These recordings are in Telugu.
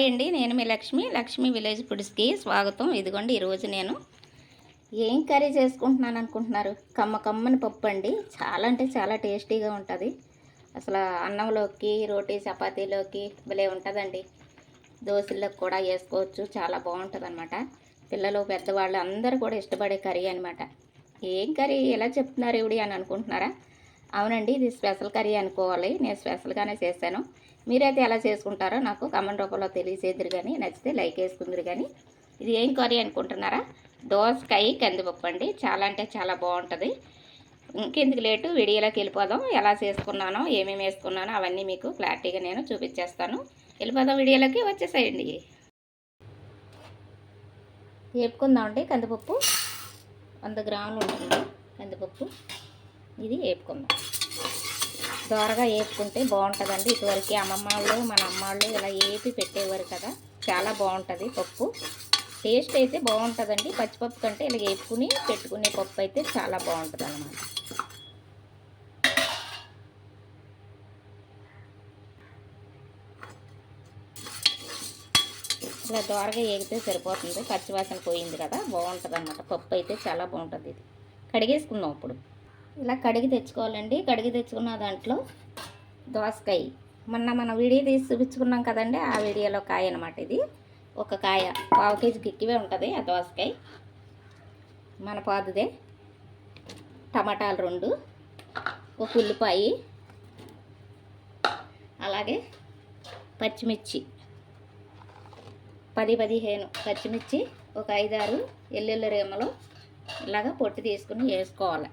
అండి నేను మీ లక్ష్మి లక్ష్మి విలేజ్ ఫుడ్స్కి స్వాగతం. ఇదిగోండి ఈరోజు నేను ఏం కర్రీ చేసుకుంటున్నాను అనుకుంటున్నారు? కమ్మ కమ్మని పప్పు అండి. చాలా అంటే చాలా టేస్టీగా ఉంటుంది. అసలు అన్నంలోకి రోటీ చపాతీలోకి భలే ఉంటుందండి. దోశల్లోకి కూడా వేసుకోవచ్చు చాలా బాగుంటుంది అనమాట పిల్లలు పెద్దవాళ్ళు అందరూ కూడా ఇష్టపడే కర్రీ అనమాట ఏం కర్రీ ఎలా చెప్తున్నారు ఇవిడి అని అనుకుంటున్నారా? అవునండి ఇది స్పెషల్ కర్రీ అనుకోవాలి. నేను స్పెషల్గానే చేశాను. మీరైతే ఎలా చేసుకుంటారో నాకు కమెంట్ రూపంలో తెలియజేద్దరు కానీ నచ్చితే లైక్ వేసుకుందరు కానీ ఇది ఏం కర్రీ అనుకుంటున్నారా? దోసకాయ కందిపప్పు అండి. చాలా అంటే చాలా బాగుంటుంది. ఇంకెందుకు లేటు? వీడియోలోకి వెళ్ళిపోదాం. ఎలా చేసుకున్నానో ఏమేమి వేసుకున్నానో అవన్నీ మీకు క్లారిటీగా నేను చూపించేస్తాను. వెళ్ళిపోదాం వీడియోలోకి వచ్చేసేయండి. వేపుకుందామండి కందిపప్పు. వంద గ్రాములు ఉంటుంది కందిపప్పు. ఇది వేపుకుందాం. దోరగా వేపుకుంటే బాగుంటుందండి. ఇటువరకు అమ్మమ్మ వాళ్ళు మన అమ్మ వాళ్ళు ఇలా వేపి పెట్టేవారు కదా. చాలా బాగుంటుంది పప్పు. టేస్ట్ అయితే బాగుంటుందండి. పచ్చిపప్పు కంటే ఇలా వేపుకుని పెట్టుకునే పప్పు అయితే చాలా బాగుంటుంది అన్నమాట ఇలా దోరగా ఏగితే సరిపోతుంది. పచ్చివాసన పోయింది కదా. బాగుంటుంది అనమాట పప్పు అయితే చాలా బాగుంటుంది ఇది. కడిగేసుకుందాం ఇప్పుడు. ఇలా కడిగి తెచ్చుకోవాలండి. కడిగి తెచ్చుకున్న దాంట్లో దోసకాయ. మొన్న మనం వీడియో తీసి చూపించుకున్నాం కదండి ఆ వీడియోలో కాయ అనమాట ఇది. ఒక కాయ పావు కేజీ గిక్కివే ఉంటుంది ఆ దోసకాయ. మన పాదుదే టమాటాలు రెండు ఒక ఉల్లిపాయ అలాగే పచ్చిమిర్చి. పది పదిహేను పచ్చిమిర్చి ఒక ఐదారు ఎల్లుల్లి రేమలు ఇలాగ పొట్టు తీసుకుని వేసుకోవాలి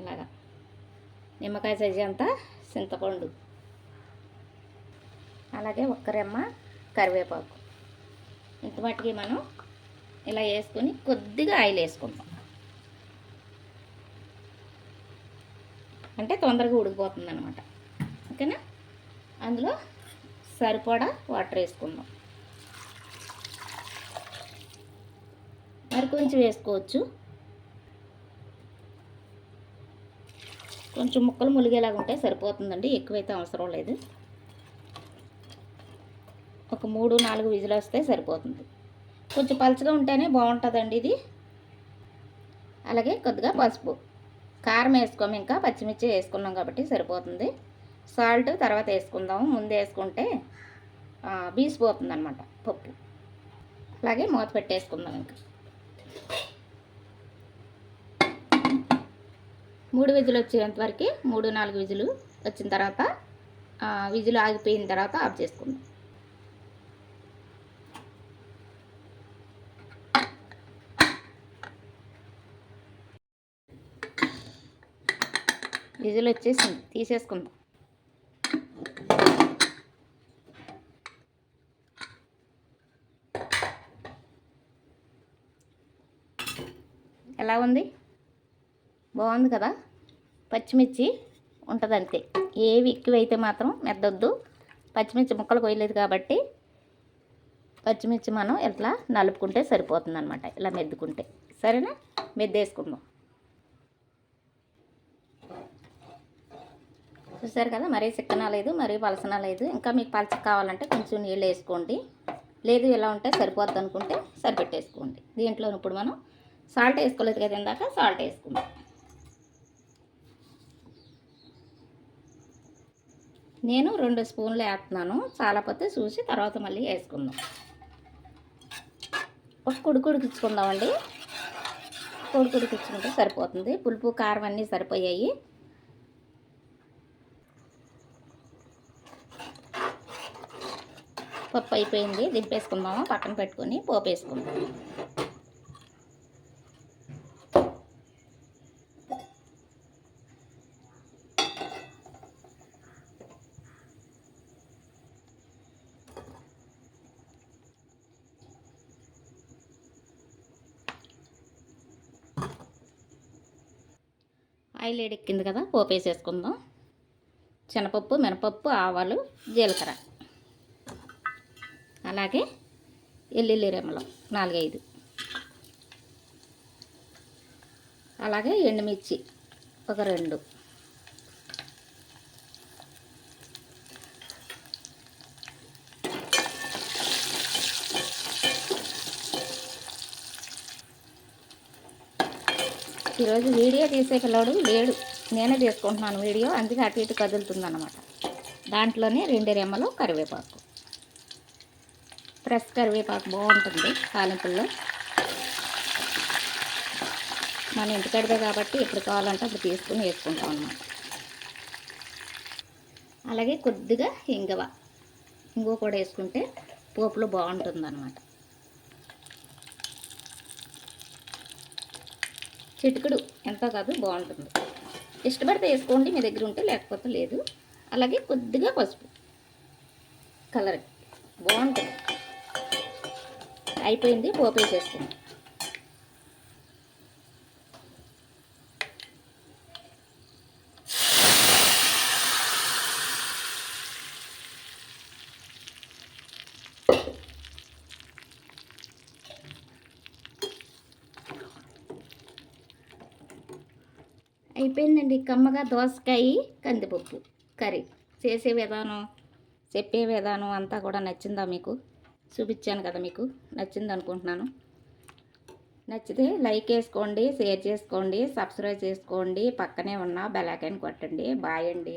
ఇలాగా నిమ్మకాయ సైజు అంతా చింతపండు. అలాగే ఒక్క రెమ్మ కరివేపాకు. ఇంత మట్టుకి మనం ఇలా వేసుకొని కొద్దిగా ఆయిల్ వేసుకుంటాం అంటే తొందరగా ఉడికిపోతుంది అనమాట ఓకేనా? అందులో సరిపడా వాటర్ వేసుకుందాం. మరి కొంచెం వేసుకోవచ్చు. కొంచెం ముక్కలు ములిగేలాగా ఉంటే సరిపోతుందండి. ఎక్కువైతే అవసరం లేదు. ఒక మూడు నాలుగు విజులు వస్తే సరిపోతుంది. కొంచెం పలుచగా ఉంటేనే బాగుంటుందండి ఇది. అలాగే కొద్దిగా పసుపు. కారం వేసుకోము ఇంకా పచ్చిమిర్చి వేసుకున్నాం కాబట్టి సరిపోతుంది. సాల్ట్ తర్వాత వేసుకుందాము. ముందు వేసుకుంటే బీసిపోతుంది అనమాట పప్పు. అలాగే మూత పెట్టేసుకుందాం ఇంకా. మూడు విజులు వచ్చేంత వరకు మూడు నాలుగు విజులు వచ్చిన తర్వాత విజులు ఆగిపోయిన తర్వాత ఆఫ్ చేసుకుందాం. విజులు వచ్చేసింది. తీసేసుకుందాం. ఎలా ఉంది? బాగుంది కదా? పచ్చిమిర్చి ఉంటుంది అంతే ఏవి ఎక్కువైతే మాత్రం మెద్దొద్దు. పచ్చిమిర్చి ముక్కలు కొయ్యలేదు కాబట్టి పచ్చిమిర్చి మనం ఇట్లా నలుపుకుంటే సరిపోతుంది అనమాట ఇలా మెద్దుకుంటే. సరేనా? మెద్దేసుకుందాం. చూసారు కదా? మరీ చిక్కన లేదు మరీ పలసన లేదు. ఇంకా మీకు పలచ కావాలంటే కొంచెం నీళ్ళు వేసుకోండి. లేదు ఇలా ఉంటే సరిపోద్ది అనుకుంటే సరిపెట్టేసుకోండి. దీంట్లో ఇప్పుడు మనం సాల్ట్ వేసుకోలేదు కదా ఇందాక? సాల్ట్ వేసుకుందాం. నేను రెండు స్పూన్లు వేస్తున్నాను. చాలాపోతే చూసి తర్వాత మళ్ళీ వేసుకుందాం. ఒక కుడుకు ఉడికించుకుందామండి కొడుకు ఉడికించుకుంటే సరిపోతుంది. పులుపు కారం అన్నీ సరిపోయాయి. పప్పు అయిపోయింది. దింపేసుకుందాము. పక్కన పెట్టుకొని పోపు వేసుకుందాం ఆయిల్ ఎక్కింది కదా పోపేసేసుకుందాం. శనపప్పు మినపప్పు ఆవాలు జీలకర్ర. అలాగే ఎల్లుల్లి రెమ్మలు నాలుగైదు. అలాగే ఎండుమిర్చి ఒక రెండు. ఈరోజు వీడియో తీసే పిల్లడు లేడు. నేనే తీసుకుంటున్నాను వీడియో. అందుకే అటు ఇటు కదులుతుందన్నమాట. దాంట్లోనే రెండు రెమ్మలు కరివేపాకు. ఫ్రెష్ కరివేపాకు బాగుంటుంది తాలింపుల్లో. మన ఇంటికడిదే కాబట్టి ఎప్పుడు కావాలంటే అప్పుడు తీసుకుని వేసుకుంటాం అన్నమాట. అలాగే కొద్దిగా ఇంగవ. ఇంగువ కూడా వేసుకుంటే పోపులో బాగుంటుంది అనమాట చిటికడు ఎంత కాదు బాగుంటుంది. ఇష్టపడితే వేసుకోండి మీ దగ్గర ఉంటే లేకపోతే లేదు. అలాగే కొద్దిగా పసుపు. కలర్ బాగుంటుంది. అయిపోయింది పోపు అయిపోయిందండి. కమ్మగా దోసకాయ కందిపప్పు కర్రీ. చేసే విధానం చెప్పే విధానం అంతా కూడా నచ్చిందా మీకు? చూపించాను కదా మీకు. నచ్చింది అనుకుంటున్నాను. నచ్చితే లైక్ వేసుకోండి షేర్ చేసుకోండి సబ్స్క్రైబ్ చేసుకోండి. పక్కనే ఉన్న బెల్ కొట్టండి. బాయ్ అండి.